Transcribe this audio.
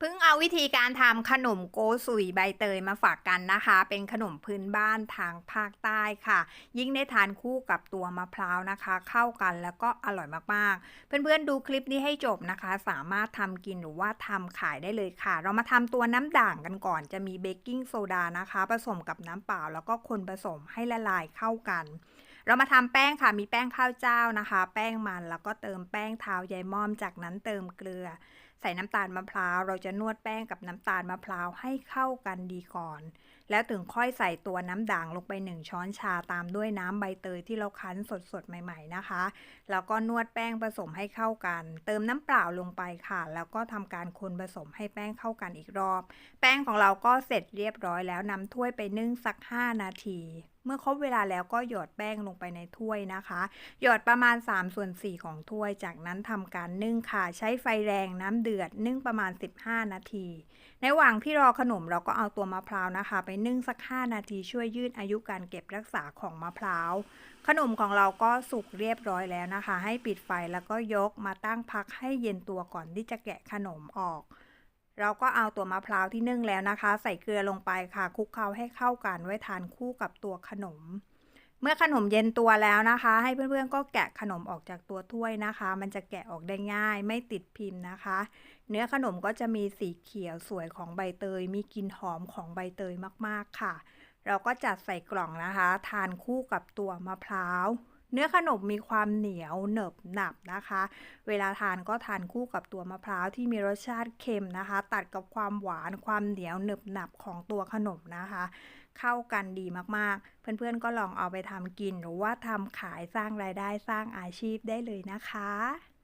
เพิ่งเอาวิธีการทำขนมโกสุยใบเตยมาฝากกันนะคะ เป็นขนมพื้นบ้านทางภาคใต้ค่ะ ยิ่งได้ทานคู่กับตัวมะพร้าวนะคะ เข้ากันแล้วก็อร่อยมากๆ เพื่อนๆดูคลิปนี้ให้จบนะคะ สามารถทำกินหรือว่าทำขายได้เลยค่ะ เรามาทำตัวน้ำด่างกันก่อนจะมีเบกกิ้งโซดานะคะ ผสมกับน้ำเปล่า แล้วก็คนผสมให้ละลายเข้ากัน เรามาทำแป้งค่ะมีแป้งข้าวเจ้านะคะ แป้งมันแล้วก็เติมแป้งเท้ายายม่อมจากนั้นเติมเกลือ ใส่น้ำตาลมะพร้าว เราจะนวดแป้งกับน้ำตาลมะพร้าวให้เข้ากันดีก่อน แล้วถึงค่อยใส่ตัวน้ำด่างลงไป 1 ช้อนชาตามด้วยน้ำใบเตยที่เราคั้นสดๆ ใหม่ๆนะคะ แล้วก็นวดแป้งผสมให้เข้ากัน เติมน้ำเปล่าลงไปค่ะ แล้วก็ทำการคนผสมให้แป้งเข้ากันอีกรอบ แป้งของเราก็เสร็จเรียบร้อยแล้วนำถ้วยไปนึ่งสัก 5 นาทีเมื่อครบเวลาแล้วก็หยอดแป้งลงไปในถ้วยนะคะ หยอดประมาณ3ส่วน4ของถ้วย จากนั้นทำการนึ่งค่ะ ใช้ไฟแรงน้ำเดือดนึ่งประมาณ 15 นาที ในระหว่างที่รอขนมเราก็เอาตัวมะพร้าวนะคะ ไปนึ่งสัก 5 นาทีช่วยยืดอายุการเก็บรักษาของมะพร้าว ขนมของเราก็สุกเรียบร้อยแล้วนะคะ ให้ปิดไฟแล้วก็ยกมาตั้งพักให้เย็นตัวก่อนที่จะแกะขนมออกเราก็เอาตัวมะพร้าวที่นึ่งแล้วนะคะ ใส่เกลือลงไปค่ะคลุกเคล้าให้เข้ากันไว้ทานคู่กับตัวขนม เมื่อขนมเย็นตัวแล้วนะคะ ให้เพื่อนๆก็แกะขนมออกจากตัวถ้วยนะคะ มันจะแกะออกได้ง่าย ไม่ติดพิมพ์นะคะ เนื้อขนมก็จะมีสีเขียวสวยของใบเตย มีกลิ่นหอมของใบเตยมากๆค่ะ เราก็จัดใส่กล่องนะคะ ทานคู่กับตัวมะพร้าว เนื้อขนมมีความเหนียวเหนบหนับนะคะ เวลาทานก็ทานคู่กับตัวมะพร้าวที่มีรสชาติเค็มนะคะ ตัดกับความหวานความเหนียวหนบหนับของตัวขนมนะคะ เข้ากันดีมากๆ เพื่อนๆก็ลองเอาไปทำกินหรือว่าทำขายสร้างรายได้สร้างอาชีพได้เลยนะคะ